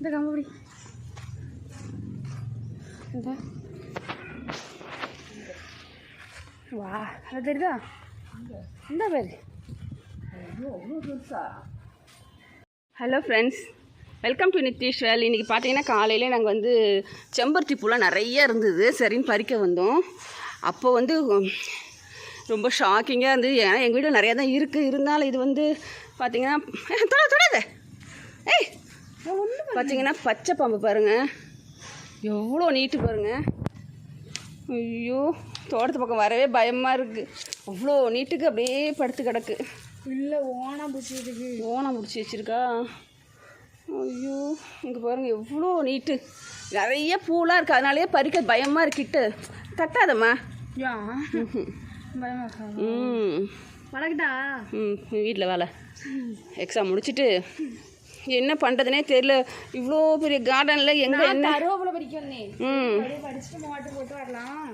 இந்த கம்பி இந்த. வா அது தெரியுதா? இந்த பேர். Hello friends welcome to Nithish Vel இன்றைக்கி பார்த்தீங்கன்னா காலையிலே நாங்கள் வந்து செம்பருத்தி பூலாம் நிறைய இருந்தது. சரின்னு பறிக்க வந்தோம். அப்போ வந்து ரொம்ப ஷாக்கிங்காக இருந்தது. ஏன்னா எங்கள் வீட்டில் நிறையா தான் இருக்குது இருந்தாலும் இது வந்து பார்த்தீங்கன்னா தொட தொடாத. ஏய் பார்த்தீங்கன்னா பச்சை பாம்பு பாருங்கள் எவ்வளோ நீட்டு பாருங்கள் ஐயோ தோட்டத்து பக்கம் வரவே பயமாக இருக்குது அவ்வளோ நீட்டுக்கு அப்படியே படுத்து கிடக்கு. இல்லை ஓனா பிடிச்சிருக்கு ஓனம் பிடிச்சி வச்சிருக்கா? ஐயோ இங்கே பாருங்கள் எவ்வளோ நீட்டு. நிறைய பூலாம் இருக்குது அதனாலேயே பறிக்க பயமாக இருக்கிட்டு தட்டாதம்மா. ம். வளர்க்கிட்டா? ம் வீட்டில் வேலை எக்ஸாம் முடிச்சுட்டு என்ன பண்ணுறதுனே தெரியல. இவ்வளோ பெரிய கார்டனில் எங்கே என்ன? ம்.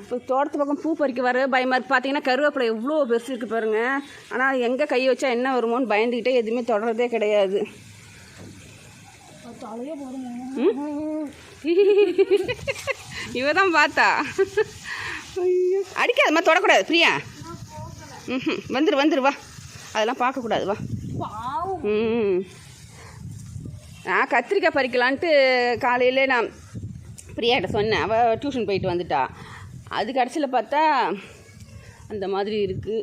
இப்போ தோட்டத்து பக்கம் பூ பறிக்க வர பயமாக இருக்குது பார்த்தீங்கன்னா கருவேப்பிலை எவ்வளோ பெருசு இருக்குது பாருங்க. ஆனால் எங்கே கை வச்சா என்ன வருமோன்னு பயந்துக்கிட்டே எதுவுமே தொடர்றதே கிடையாது. தலையே போதும் இவ தான் பார்த்தா. ஐயோ. அடிக்காதம்மா தொடக்கூடாது. பிரியா. ம் வந்துரு வந்துரு வா. அதெல்லாம் பார்க்கக்கூடாது வா. ம். நான் கத்திரிக்காய் பறிக்கலான்ட்டு காலையில் நான் பிரியாட்ட சொன்னேன். அவள் டியூஷன் போயிட்டு வந்துட்டா. அது கடைசியில் பார்த்தா அந்த மாதிரி இருக்குது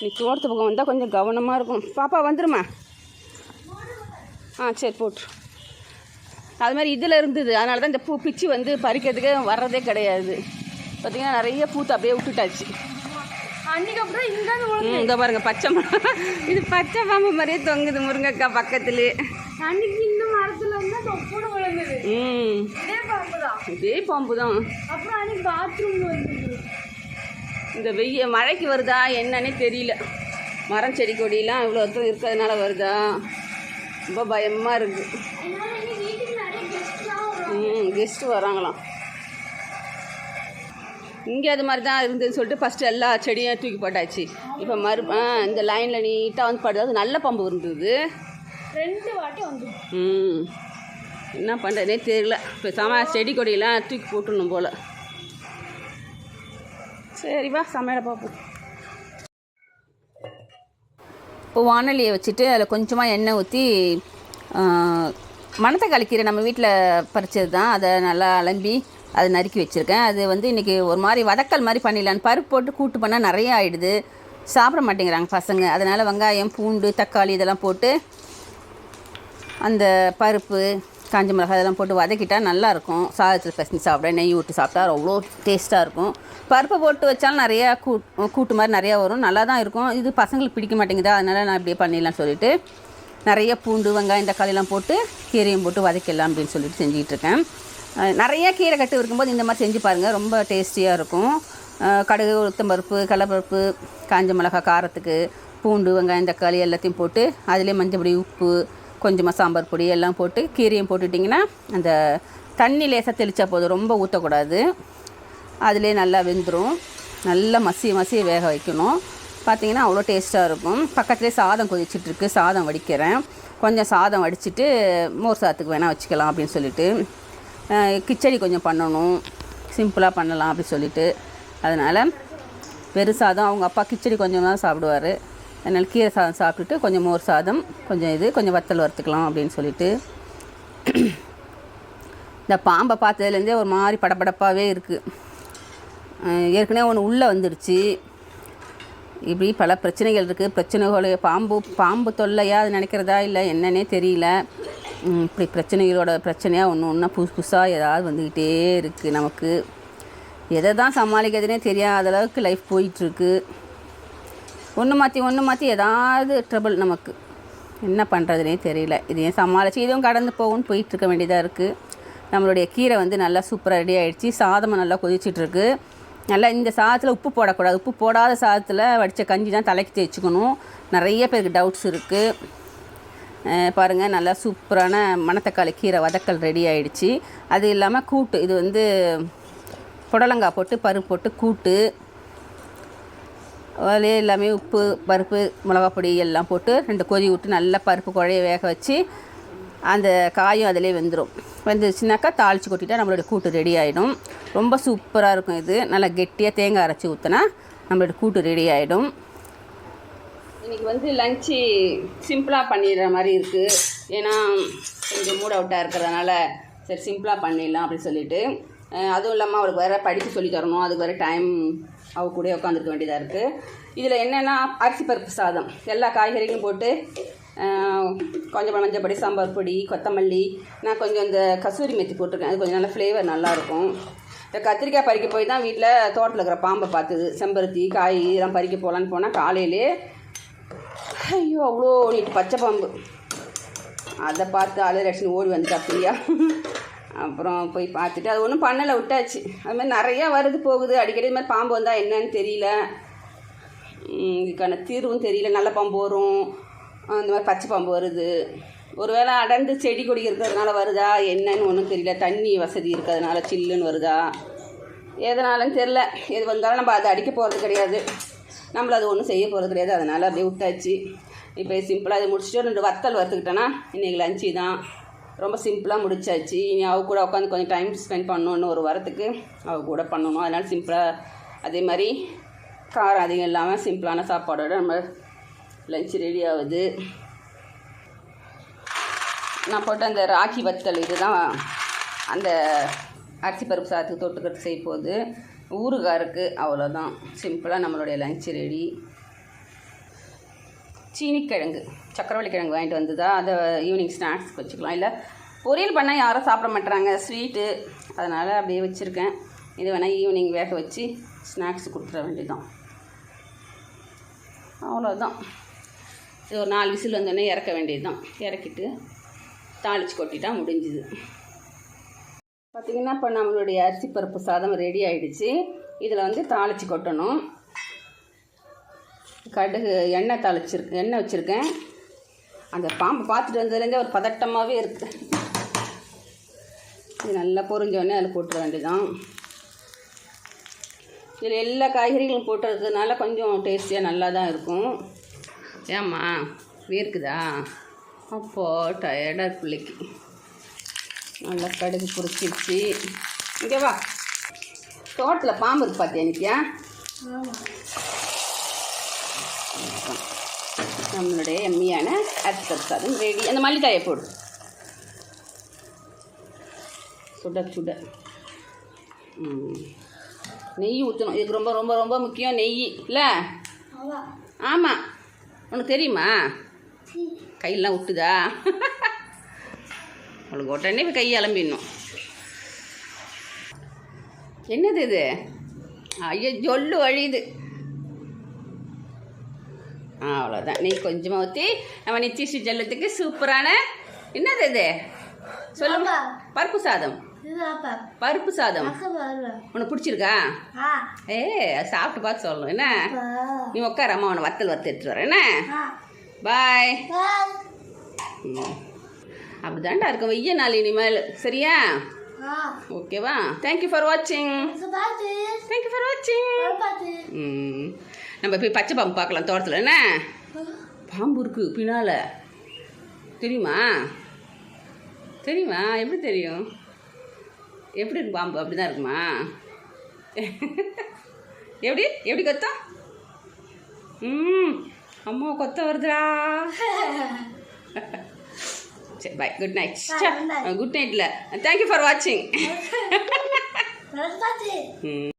நீ தோட்டத்து பக்கம் வந்தால் கொஞ்சம் கவனமாக இருக்கும். பாப்பா வந்துருமா? ஆ சரி போட்டு. அது மாதிரி இதில் இருந்தது. அதனால தான் இந்த பூ பிச்சு வந்து பறிக்கிறதுக்கு வர்றதே கிடையாது. பார்த்திங்கன்னா நிறைய பூத்து அப்படியே விட்டுட்டாச்சு. அன்னைக்கு அப்புறம் இங்கே இங்க பாருங்க பச்சை இது பச்சை பாம்பு மாதிரியே தொங்குது முருங்கக்காய் பக்கத்துலேயே அன்னைக்கு விழுந்தது. இதே பாம்பு தான் இதே பாம்பு தான் அப்புறம் அன்னைக்கு பாத்ரூம்ல வந்தது இந்த வெய்ய மழைக்கு வருதா என்னன்னே தெரியல. மரம் செடி கொடியெல்லாம் இவ்வளோ தூரம் இருக்கிறதுனால வருதா? ரொம்ப பயமாக இருக்குது ம் கெஸ்ட்டு வராங்களாம். இங்கே அது மாதிரி தான் இருந்ததுன்னு சொல்லிட்டு ஃபஸ்ட்டு எல்லா செடியும் தூக்கி போட்டாச்சு. இப்போ மறு இந்த லைனில் நீட்டாக வந்து படுது அது நல்ல பாம்பு இருந்தது. ரெண்டு வாட்டி வந்து ம். என்ன பண்ணுறதுனே தெரியல. இப்போ சம செடி கொடியெல்லாம் தூக்கி போட்டுடணும் போல். சரி வா சமையலை பார்ப்போம். இப்போ வானொலியை வச்சுட்டு அதில் கொஞ்சமாக எண்ணெய் ஊற்றி மணத்தக்காளி கீரை நம்ம வீட்டில் பறிச்சது தான். அதை நல்லா அலம்பி அதை நறுக்கி வச்சுருக்கேன். அது வந்து இன்றைக்கி ஒரு மாதிரி வதக்கல் மாதிரி பண்ணிடலான்னு பருப்பு போட்டு கூட்டு பண்ணால் நிறைய ஆயிடுது. சாப்பிட மாட்டேங்கிறாங்க பசங்க. அதனால் வெங்காயம் பூண்டு தக்காளி இதெல்லாம் போட்டு அந்த பருப்பு காஞ்ச மிளகாய் இதெல்லாம் போட்டு வதக்கிட்டால் நல்லாயிருக்கும். சாதத்தில் பிசைஞ்சு சாப்பிட நெய் விட்டு சாப்பிட்டா அவ்வளோ டேஸ்ட்டாக இருக்கும். பருப்பை போட்டு வச்சாலும் நிறையா கூட் கூட்டு மாதிரி நிறையா வரும். நல்லா தான் இருக்கும். இது பசங்களுக்கு பிடிக்க மாட்டேங்குதா. அதனால் நான் இப்படியே பண்ணிடலாம்னு சொல்லிட்டு நிறைய பூண்டு வெங்காயம் தக்காளிலாம் போட்டு கீரையும் போட்டு வதக்கிடலாம் அப்படின்னு சொல்லிட்டு செஞ்சுக்கிட்டு இருக்கேன் நிறையா நிறைய கீரை கட்டு இருக்கும்போது இந்த மாதிரி செஞ்சு பாருங்கள் ரொம்ப டேஸ்டியாக இருக்கும். கடுகு உளுத்தம்பருப்பு கடலப்பருப்பு காஞ்ச மிளகாய் காரத்துக்கு பூண்டு வெங்காயம் தக்காளி எல்லாத்தையும் போட்டு அதிலே மஞ்சள் பொடி உப்பு கொஞ்சமாக சாம்பார் பொடி எல்லாம் போட்டு கீரையும் போட்டுட்டிங்கன்னா அந்த தண்ணி லேசாக தெளித்தா போதும். ரொம்ப ஊற்றக்கூடாது அதிலே நல்லா வெந்துடும் நல்லா மசிய மசிய வேக வைக்கணும். பார்த்தீங்கன்னா அவ்வளோ டேஸ்ட்டாக இருக்கும். பக்கத்துலேயே சாதம் கொதிச்சிட்ருக்கு. சாதம் வடிக்கிறேன். கொஞ்சம் சாதம் வடிச்சிட்டு மோர் சாதத்துக்கு வேணால் வச்சுக்கலாம் அப்படின்னு சொல்லிட்டு. கிச்சடி கொஞ்சம் பண்ணணும். சிம்பிளாக பண்ணலாம் அப்படின்னு சொல்லிட்டு. அதனால் வெறும் சாதம். அவங்க அப்பா கிச்சடி கொஞ்சம் தான் சாப்பிடுவார். அதனால் கீரை சாதம் சாப்பிட்டுட்டு கொஞ்சம் மோர் சாதம் கொஞ்சம் இது கொஞ்சம் வத்தல் வறுத்துக்கலாம் அப்படின்னு சொல்லிட்டு. இந்த பாம்பை பார்த்ததுலேருந்தே ஒரு மாதிரி படபடப்பாகவே இருக்குது ஏற்கனவே ஒன்று உள்ளே வந்துடுச்சு இப்படி பல பிரச்சனைகள் இருக்குது பிரச்சனைகள் பாம்பு பாம்பு தொல்லையா அது நினைக்கிறதா இல்லை என்னன்னே தெரியல. இப்படி பிரச்சனைகளோட பிரச்சனையாக ஒன்று ஒன்றா புதுசு புதுசாக ஏதாவது வந்துக்கிட்டே இருக்குது நமக்கு. எதை தான் சமாளிக்கிறதுனே தெரியாத அளவுக்கு லைஃப் போயிட்டுருக்கு ஒன்று மாற்றி ஒன்று மாற்றி ஏதாவது ட்ரபிள் நமக்கு. என்ன பண்ணுறதுனே தெரியல. இதையும் சமாளித்து இதுவும் கடந்து போகும்னு போயிட்டுருக்க வேண்டியதாக இருக்குது நம்மளுடைய கீரை வந்து நல்லா சூப்பராக ரெடி ஆகிடுச்சு சாதமும் நல்லா கொதிச்சிட்ருக்கு. நல்லா இந்த சாதத்தில் உப்பு போடக்கூடாது. உப்பு போடாத சாதத்தில் வடித்த கஞ்சி தான் தலைக்கு தேய்ச்சிக்கணும். நிறைய பேருக்கு டவுட்ஸ் இருக்குது பாருங்கள் நல்லா சூப்பரான மணத்தக்காளி கீரை வதக்கல் ரெடி ஆகிடுச்சி அது இல்லாமல் கூட்டு இது வந்து புடலங்காய் போட்டு பருப்பு போட்டு கூட்டு அதிலே எல்லாமே உப்பு பருப்பு மிளகாப் பொடி எல்லாம் போட்டு ரெண்டு கொதி விட்டு நல்லா பருப்பு குழைய வேக வச்சு அந்த காயும் அதிலே வெந்துடும் வெந்துச்சுனாக்கா தாளித்து கொட்டிட்டா நம்மளோட கூட்டு ரெடி ஆகிடும் ரொம்ப சூப்பராக இருக்கும் இது. நல்லா கெட்டியாக தேங்காய் அரைச்சி ஊற்றினா நம்மளோட கூட்டு ரெடி ஆகிடும் இன்றைக்கி வந்து லஞ்சு சிம்பிளாக பண்ணிடுற மாதிரி இருக்குது ஏன்னா கொஞ்சம் மூட் அவுட்டாக இருக்கிறதுனால சரி சிம்பிளாக பண்ணிடலாம் அப்படின்னு சொல்லிட்டு. அதுவும் இல்லாமல் அவளுக்கு வேறு படிக்க சொல்லி தரணும். அதுக்கு வேறு டைம் அவ கூட உட்காந்துருக்க வேண்டியதாக இருக்குது இதில் என்னென்னா அரிசி பருப்பு சாதம். எல்லா காய்கறிகளும் போட்டு கொஞ்சம் மஞ்சப்பொடி சாம்பார் பொடி கொத்தமல்லி நான் கொஞ்சம் இந்த கசூரி மெத்தி போட்டிருக்கேன். அது கொஞ்சம் நல்ல ஃப்ளேவர் நல்லாயிருக்கும் இந்த கத்திரிக்காய் பறிக்க போய் தான் வீட்டில் தோட்டத்தில் இருக்கிற பாம்பை பார்த்துது. செம்பருத்தி காய் இதெல்லாம் பறிக்க போகலான்னு போனால் காலையிலே ஐயோ அவ்வளோ நீட்டு பச்சை பாம்பு. அதை பார்த்து அலரட்சன் ஓடி வந்துட்டா அப்படியா அப்புறம் போய் பார்த்துட்டு அது ஒன்றும் பண்ணலை விட்டாச்சு. அது மாதிரி நிறையா வருது போகுது. அடிக்கடி இது மாதிரி பாம்பு வந்தால் என்னன்னு தெரியல. இதுக்கான தீர்வும் தெரியல. நல்ல பாம்பு வரும். அந்த மாதிரி பச்சை பாம்பு வருது. ஒருவேளை அடர்ந்து செடி கொடி இருக்கிறதுனால வருதா என்னன்னு ஒன்றும் தெரியல. தண்ணி வசதி இருக்கிறதுனால சில்லுன்னு வருதா எதனாலன்னு தெரில எது வந்தாலும் நம்ம அதை அடிக்க போகிறது கிடையாது. நம்மள அது ஒன்றும் செய்ய போகிறது கிடையாது. அதனால் அப்படியே விட்டாச்சு. இப்போ சிம்பிளாக இதை முடிச்சுட்டு ரெண்டு வத்தல் வறுத்துக்கிட்டேன்னா இன்றைக்கி லஞ்சு தான். ரொம்ப சிம்பிளாக முடிச்சாச்சு. இனி அவ கூட உட்காந்து கொஞ்சம் டைம் ஸ்பெண்ட் பண்ணணும்னு ஒரு வாரத்துக்கு அவ கூட பண்ணணும். அதனால் சிம்பிளாக அதே மாதிரி காரம் அதிகம் இல்லாமல் சிம்பிளான சாப்பாடோடு நம்ம லஞ்ச் ரெடி ஆகுது. நான் போட்ட அந்த ராகி வத்தல் இதுதான் அந்த அரிசி பருப்பு சாதத்துக்கு தொட்டுக்கிறது செய்ய போகுது ஊறுகாய் இருக்குது அவ்வளோதான் சிம்பிளாக நம்மளுடைய லஞ்ச் ரெடி சீனிக்கிழங்கு சக்கரவள்ளி கிழங்கு வாங்கிட்டு வந்ததா? அதை ஈவினிங் ஸ்நாக்ஸ்க்கு வச்சுக்கலாம். இல்லை பொரியல் பண்ணால் யாரும் சாப்பிட மாட்டுறாங்க. ஸ்வீட்டு அதனால் அப்படியே வச்சுருக்கேன். இது வேணால் ஈவினிங் வேக வச்சு ஸ்நாக்ஸ் கொடுத்துட வேண்டியதுதான். அவ்வளோதான் இது ஒரு நாலு விசில் வந்தோடனே இறக்க வேண்டியது தான் இறக்கிட்டு தாளித்து கொட்டிட்டா முடிஞ்சுது. பார்த்திங்கன்னா இப்போ நம்மளுடைய அரிசி பருப்பு சாதம் ரெடி ஆகிடுச்சு இதில் வந்து தாளித்து கொட்டணும். கடுகு எண்ணெய் தாளிச்சிருக்கு எண்ணெய் வச்சுருக்கேன். அந்த பாம்பை பார்த்துட்டு வந்ததுலேருந்தே ஒரு பதட்டமாகவே இருக்குது இது நல்லா பொறிஞ்சோடனே அதில் போட்டுற வேண்டியதான் இதில் எல்லா காய்கறிகளும் போட்டுறதுனால கொஞ்சம் டேஸ்டியாக நல்லா தான் இருக்கும். ஏம்மா வேர்க்குதா? அப்போ டயர்டாக பிள்ளைக்கு. நல்லா கடுகு பொரிச்சிருச்சு. இங்கே வா. தோட்டத்தில் பாம்பு இருக்கு பார்த்தியா நித்யா ஆமாம் நம்மளுடைய எம்மியான அரிசி சாதம் ரெடி அந்த மல்லிக்காயை போடு. சுட சுட. நெய் ஊற்றணும் இதுக்கு ரொம்ப ரொம்ப ரொம்ப முக்கியம் நெய் இல்லை? ஆமாம் உனக்கு தெரியுமா? கையெல்லாம் விட்டுதா அவளுக்கு உடனே போய் கை அலம்பிடணும். என்னது இது? ஐயோ ஜொல்லு வழியுது. அவ்வளோதான் நீ கொஞ்சமாக ஊற்றி நம்ம நிச்சயிச்சு ஜல்லத்துக்கு சூப்பரான என்னது இது? சொல்லுங்க. பருப்பு சாதம். பருப்பு சாதம். உனக்கு பிடிச்சிருக்கா? ஏ அது சாப்பிட்டு பார்த்து சொல்லணும். என்ன? நீ உட்கார அம்மா உன வத்தல் வறுத்து எடுத்துட்டு வரேன் என்ன? பாய். அப்படிதான்டா இருக்கும். வெய்ய நாள் இனிமேல். சரியா? ஓகேவா தேங்க்யூ ஃபார் வாட்சிங் தேங்க்யூ ஃபார் வாட்சிங் நம்ம போய் பச்சை பாம்பு பார்க்கலாம் தோட்டத்தில். என்ன? பாம்பு இருக்குது பின்னால். தெரியுமா? தெரியுமா? எப்படி தெரியும்? எப்படி இருக்கு பாம்பு? அப்படி தான் இருக்குமா? எப்படி? எப்படி கொத்தம்? ம். அம்மா கொத்த வருதுடா. சரி bye good night Bye, good night. Good நைட்டில் தேங்க்யூ ஃபார் வாட்சிங் பாத்து ம்